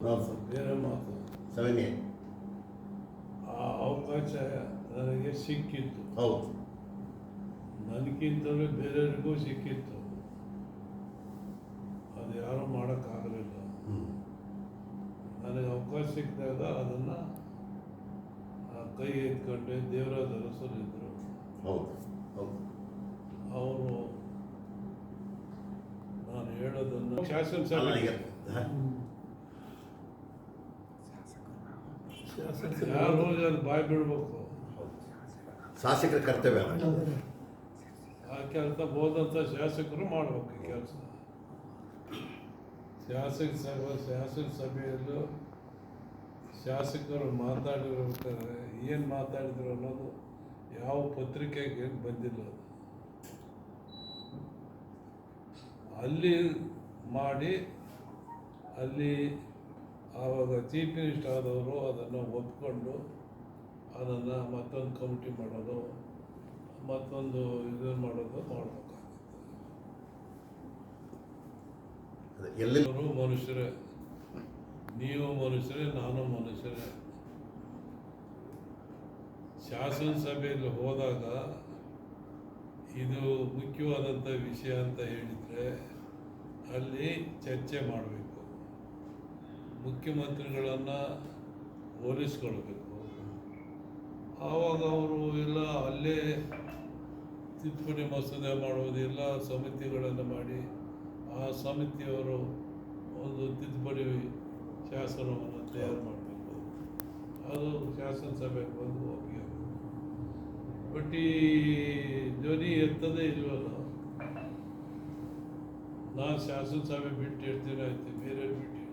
ಹೌದು ಬೇರೆ ಮಾತು ಸೆವೆನ್ ಏಟ್ ಆ ಅವಕಾಶ ನನಗೆ ಸಿಕ್ಕಿತ್ತು ಹೌದು ನನಗಿಂತಲೂ ಬೇರೆಯವ್ರಿಗೂ ಸಿಕ್ಕಿತ್ತು. ಅದು ಯಾರೂ ಮಾಡೋಕ್ಕಾಗಲಿಲ್ಲ. ನನಗೆ ಅವಕಾಶ ಸಿಕ್ಕಿದಾಗ ಅದನ್ನು ಕೈ ಎತ್ಕೊಂಡೆ ದೇವರಾಜ ಅರಸರಿದ್ದರು ಹೌದು ಹೌದು. ಅವರು ನಾನು ಹೇಳೋದನ್ನು ಶಾಸನ ಶಾಸನಸಭೆ ಯಾರು ಬಾಯ್ ಬಿಡ್ಬೇಕು ಶಾಸಕರ ಕರ್ತವ್ಯ ಆ ಕೆಲಸ ಹೋದಂಥ ಶಾಸಕರು ಮಾಡಬೇಕು ಈ ಕೆಲಸ. ಶಾಸಕ ಸಭೆ ಶಾಸಕ ಸಭೆಯಲ್ಲೂ ಶಾಸಕರು ಮಾತಾಡಿರ್ಬೇಕಾದ್ರೆ ಏನು ಮಾತಾಡಿದ್ರು ಅನ್ನೋದು ಯಾವ ಪತ್ರಿಕೆಗೆ ಬಂದಿಲ್ಲ ಅದು. ಅಲ್ಲಿ ಮಾಡಿ ಅಲ್ಲಿ ಆವಾಗ ಚೀಫ್ ಮಿನಿಸ್ಟರ್ ಆದವರು ಅದನ್ನು ಒಪ್ಕೊಂಡು ಅದನ್ನು ಮತ್ತೊಂದು ಕಮಿಟಿ ಮಾಡೋದು ಮತ್ತೊಂದು ಇದು ಮಾಡೋದು ಮಾಡಬೇಕಾಗುತ್ತೆ ಎಲ್ಲರೂ ಮನುಷ್ಯರೇ. ನೀವು ಮನುಷ್ಯರೇ ನಾನು ಮನುಷ್ಯರೇ. ಶಾಸನ ಸಭೆಯಲ್ಲಿ ಹೋದಾಗ ಇದು ಮುಖ್ಯವಾದಂಥ ವಿಷಯ ಅಂತ ಹೇಳಿದರೆ ಅಲ್ಲಿ ಚರ್ಚೆ ಮಾಡಬೇಕು. ಮುಖ್ಯಮಂತ್ರಿಗಳನ್ನು ಹೋಲಿಸ್ಕೊಳ್ಬೇಕು ಆವಾಗ ಅವರು ಎಲ್ಲ ಅಲ್ಲೇ ತಿದ್ದುಪಡಿ ಮಸೂದೆ ಮಾಡುವುದಿಲ್ಲ ಸಮಿತಿಗಳನ್ನು ಮಾಡಿ ಆ ಸಮಿತಿಯವರು ಒಂದು ತಿದ್ದುಪಡಿ ಶಾಸನವನ್ನು ತಯಾರು ಮಾಡಬೇಕು. ಅದು ಶಾಸನ ಸಭೆಗೆ ಬಂದು ಹೋಗಿ. ಬಟ್ ಈ ಧ್ವನಿ ಎತ್ತದೇ ಇಲ್ವಲ್ಲ? ನಾನು ಶಾಸನ ಸಭೆ ಬಿಟ್ಟು ಇರ್ತೀನಿ ಆಯ್ತು, ಬೇರೆ ಬಿಟ್ಟು